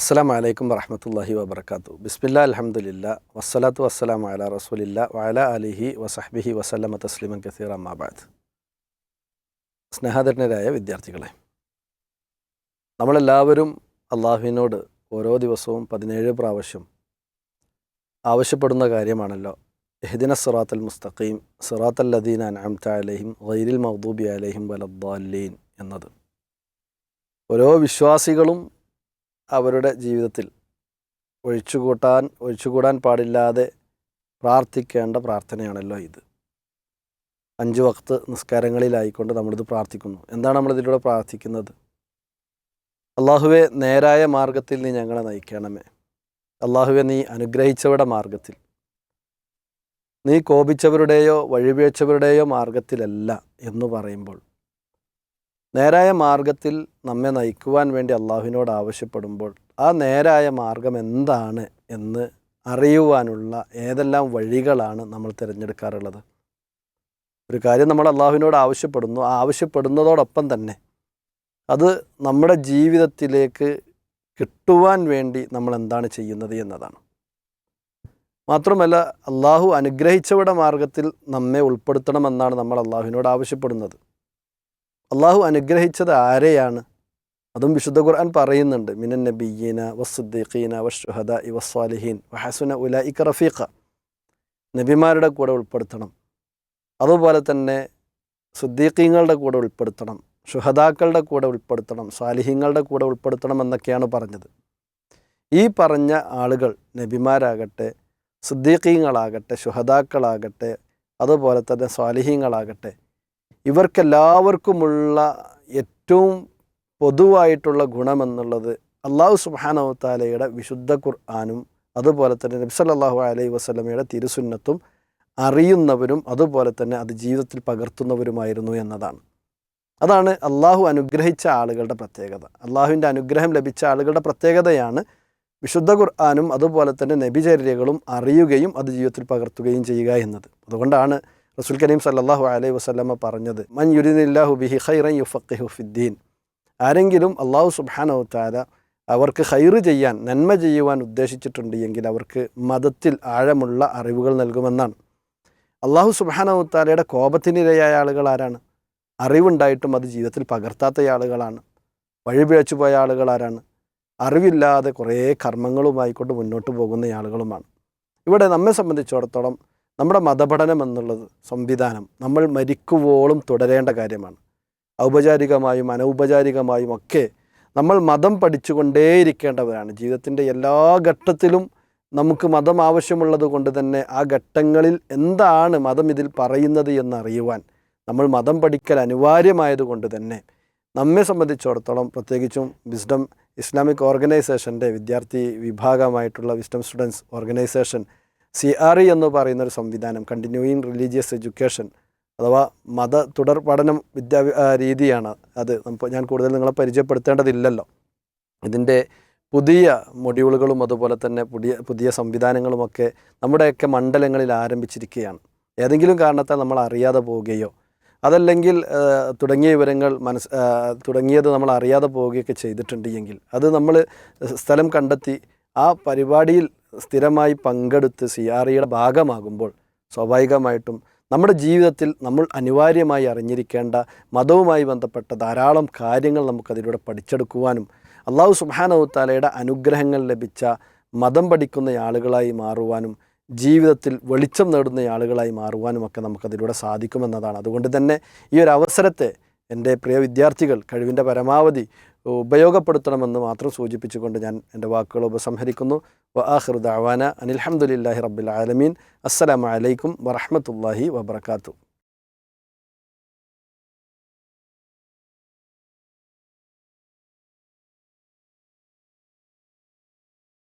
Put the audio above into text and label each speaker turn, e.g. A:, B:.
A: അസ്സാം വലൈക്കും വറഹമത്തല്ലാഹി വബർക്കാത്തു ബിസ്മില്ല അലഹമുല്ല വസ്സലാത്തു വസ്സലാം അല റസൂലില്ല വഅല അലിഹി വസഹ്ബിഹി വസല്ലമ തസ്ലിമൻ കസീർ അമ്മാബാദ് സ്നേഹധരനരായ വിദ്യാർത്ഥികളെ നമ്മളെല്ലാവരും അള്ളാഹുവിനോട് ഓരോ ദിവസവും പതിനേഴ് പ്രാവശ്യം ആവശ്യപ്പെടുന്ന കാര്യമാണല്ലോ. എഹ്ദിന സിറാത്തൽ മുസ്തഖീം സിറാത്തൽ ലദീൻ അൻഅംത അലഹിം ഗൈരിൽ മൗദൂബി അലഹിം വലദ്ദാലീൻ എന്നത്. ഓരോ വിശ്വാസികളും അവരുടെ ജീവിതത്തിൽ ഒഴിച്ചുകൂട്ടാൻ ഒഴിച്ചുകൂടാൻ പാടില്ലാതെ പ്രാർത്ഥിക്കേണ്ട പ്രാർത്ഥനയാണല്ലോ ഇത്. അഞ്ച് വക്ത് നിസ്കാരങ്ങളിലായിക്കൊണ്ട് നമ്മളിത് പ്രാർത്ഥിക്കുന്നു. എന്താണ് നമ്മളിതിലൂടെ പ്രാർത്ഥിക്കുന്നത്? അള്ളാഹുവെ നേരായ മാർഗത്തിൽ നീ ഞങ്ങളെ നയിക്കണമേ. അള്ളാഹുവെ നീ അനുഗ്രഹിച്ചവരുടെ മാർഗത്തിൽ നീ കോപിച്ചവരുടെയോ വഴിവീഴ്ചവരുടെയോ മാർഗത്തിലല്ല എന്ന് പറയുമ്പോൾ നേരായ മാർഗത്തിൽ നമ്മെ നയിക്കുവാൻ വേണ്ടി അള്ളാഹുവിനോട് ആവശ്യപ്പെടുമ്പോൾ ആ നേരായ മാർഗം എന്താണ് എന്ന് അറിയുവാനുള്ള ഏതെല്ലാം വഴികളാണ് നമ്മൾ തിരഞ്ഞെടുക്കാറുള്ളത്? ഒരു കാര്യം നമ്മൾ അള്ളാഹുവിനോട് ആവശ്യപ്പെടുന്നു. ആവശ്യപ്പെടുന്നതോടൊപ്പം തന്നെ അത് നമ്മുടെ ജീവിതത്തിലേക്ക് കിട്ടുവാൻ വേണ്ടി നമ്മൾ എന്താണ് ചെയ്യുന്നത് എന്നതാണ്. മാത്രമല്ല അള്ളാഹു അനുഗ്രഹിച്ചവരുടെ മാർഗത്തിൽ നമ്മെ ഉൾപ്പെടുത്തണമെന്നാണ് നമ്മൾ അള്ളാഹുവിനോട് ആവശ്യപ്പെടുന്നത്. അള്ളാഹു അനുഗ്രഹിച്ചത് ആരെയാണ്? അതും വിശുദ്ധ ഖുർആൻ പറയുന്നുണ്ട്. മിനൻ നബിയീന വസുദ്ദീഖീന വഷുഹദ ഇ വസ്വാലിഹീൻ വഹസുന ഉല ഇക്ക റഫീഖ. നബിമാരുടെ കൂടെ ഉൾപ്പെടുത്തണം. അതുപോലെ തന്നെ സുദ്ദീഖീങ്ങളുടെ കൂടെ ഉൾപ്പെടുത്തണം. ഷുഹദാക്കളുടെ കൂടെ ഉൾപ്പെടുത്തണം. സ്വാലിഹീങ്ങളുടെ കൂടെ ഉൾപ്പെടുത്തണം എന്നൊക്കെയാണ് പറഞ്ഞത്. ഈ പറഞ്ഞ ആളുകൾ നബിമാരാകട്ടെ സുദ്ദീഖീങ്ങളാകട്ടെ ഷുഹദാക്കളാകട്ടെ അതുപോലെ തന്നെ സ്വാലിഹീങ്ങളാകട്ടെ ഇവർക്കെല്ലാവർക്കുമുള്ള ഏറ്റവും പൊതുവായിട്ടുള്ള ഗുണമെന്നുള്ളത് അള്ളാഹു സുബാനവത്താലയുടെ വിശുദ്ധ ഖുർആാനും അതുപോലെ തന്നെ നബി സല്ലല്ലാഹു അലൈഹി വസല്ലമയുടെ തിരുസുന്നത്തും അറിയുന്നവരും അതുപോലെ തന്നെ അത് ജീവിതത്തിൽ പകർത്തുന്നവരുമായിരുന്നു എന്നതാണ്. അതാണ് അള്ളാഹു അനുഗ്രഹിച്ച ആളുകളുടെ പ്രത്യേകത. അള്ളാഹുവിന്റെ അനുഗ്രഹം ലഭിച്ച ആളുകളുടെ പ്രത്യേകതയാണ് വിശുദ്ധ ഖുർആാനും അതുപോലെ തന്നെ നബിചര്യകളും അറിയുകയും അത് ജീവിതത്തിൽ പകർത്തുകയും ചെയ്യുക എന്നത്. അതുകൊണ്ടാണ് റസുൽ കരീം സല്ലാഹു അലൈഹി വസ്ലമ പറഞ്ഞത് മൻ യുരിനില്ലാഹു ബിഹി ഖൈറൻ യുഫഖിഹു ഫിദ്ദീൻ. ആരെങ്കിലും അള്ളാഹു സുബാന താല അവർക്ക് ഹൈറ് ചെയ്യാൻ നന്മ ചെയ്യുവാൻ ഉദ്ദേശിച്ചിട്ടുണ്ട് എങ്കിൽ അവർക്ക് മതത്തിൽ ആഴമുള്ള അറിവുകൾ നൽകുമെന്നാണ്. അള്ളാഹു സുബാന താലയുടെ കോപത്തിനിരയായ ആളുകൾ ആരാണ്? അറിവുണ്ടായിട്ടും അത് ജീവിതത്തിൽ പകർത്താത്ത ആളുകളാണ്. വഴിപിഴച്ചു പോയ ആളുകൾ ആരാണ്? അറിവില്ലാതെ കുറേ കർമ്മങ്ങളുമായിക്കൊണ്ട് മുന്നോട്ട് പോകുന്ന ആളുകളുമാണ്. ഇവിടെ നമ്മെ സംബന്ധിച്ചിടത്തോളം നമ്മുടെ മതപഠനം എന്നുള്ളത് സംവിധാനം. നമ്മൾ മരിക്കുവോളം തുടരേണ്ട കാര്യമാണ്. ഔപചാരികമായും അനൗപചാരികമായും ഒക്കെ നമ്മൾ മതം പഠിച്ചുകൊണ്ടേയിരിക്കേണ്ടവരാണ്. ജീവിതത്തിന്റെ എല്ലാ ഘട്ടത്തിലും നമുക്ക് മതം ആവശ്യമുള്ളത് കൊണ്ട് തന്നെ ആ ഘട്ടങ്ങളിൽ എന്താണ് മതം ഇതിൽ പറയുന്നത് എന്നറിയുവാൻ നമ്മൾ മതം പഠിക്കൽ അനിവാര്യമായതുകൊണ്ട് തന്നെ നമ്മെ സംബന്ധിച്ചിടത്തോളം പ്രത്യേകിച്ചും വിസ്ഡം ഇസ്ലാമിക് ഓർഗനൈസേഷന്റെ വിദ്യാർത്ഥി വിഭാഗമായിട്ടുള്ള Wisdom students organisation C R E എന്ന് പറയുന്ന ഒരു സംവിധാനം കണ്ടിന്യൂയിങ് റിലീജിയസ് എഡ്യൂക്കേഷൻ അഥവാ മത തുടർ പഠനം വിദ്യാ രീതിയാണ് അത്. ഞാൻ കൂടുതൽ നിങ്ങളെ പരിചയപ്പെടുത്തേണ്ടതില്ലല്ലോ. ഇതിന്റെ പുതിയ മൊഡ്യൂളുകളും അതുപോലെ തന്നെ പുതിയ പുതിയ സംവിധാനങ്ങളുമൊക്കെ നമ്മുടെയൊക്കെ മണ്ഡലങ്ങളിൽ ആരംഭിച്ചിരിക്കുകയാണ്. ഏതെങ്കിലും കാരണത്താൽ നമ്മൾ അറിയാതെ പോവുകയോ അതല്ലെങ്കിൽ തുടങ്ങിയ വിവരങ്ങൾ മനസ് തുടങ്ങിയത് നമ്മൾ അറിയാതെ പോവുകയൊക്കെ ചെയ്തിട്ടുണ്ട് എങ്കിൽ അത് നമ്മൾ സ്ഥലം കണ്ടെത്തി ആ പരിപാടിയിൽ സ്ഥിരമായി പങ്കെടുത്ത് സി ആർ ഇയുടെ ഭാഗമാകുമ്പോൾ സ്വാഭാവികമായിട്ടും നമ്മുടെ ജീവിതത്തിൽ നമ്മൾ അനിവാര്യമായി അറിഞ്ഞിരിക്കേണ്ട മതവുമായി ബന്ധപ്പെട്ട ധാരാളം കാര്യങ്ങൾ നമുക്കതിലൂടെ പഠിച്ചെടുക്കുവാനും അള്ളാഹു സുബാനവുത്താലയുടെ അനുഗ്രഹങ്ങൾ ലഭിച്ച മതം പഠിക്കുന്ന ആളുകളായി മാറുവാനും ജീവിതത്തിൽ വെളിച്ചം നേടുന്ന ആളുകളായി മാറുവാനും മാറുവാനുമൊക്കെ നമുക്കതിലൂടെ സാധിക്കുമെന്നതാണ്. അതുകൊണ്ട് തന്നെ ഈ ഒരു അവസരത്തെ എന്റെ പ്രിയ വിദ്യാർത്ഥികൾ കഴിവിന്റെ പരമാവധി ഉപയോഗപ്പെടുത്തണമെന്ന് മാത്രം സൂചിപ്പിച്ചുകൊണ്ട് ഞാൻ എന്റെ വാക്കുകൾ ഉപസംഹരിക്കുന്നു. വ ആഹിർ ദാവാന അനിൽഹമുല്ലാഹി റബ്ബിൽ ആലമീൻ. അസ്സലാമലൈക്കും വറഹമത്തല്ലാഹി വബർക്കാത്തു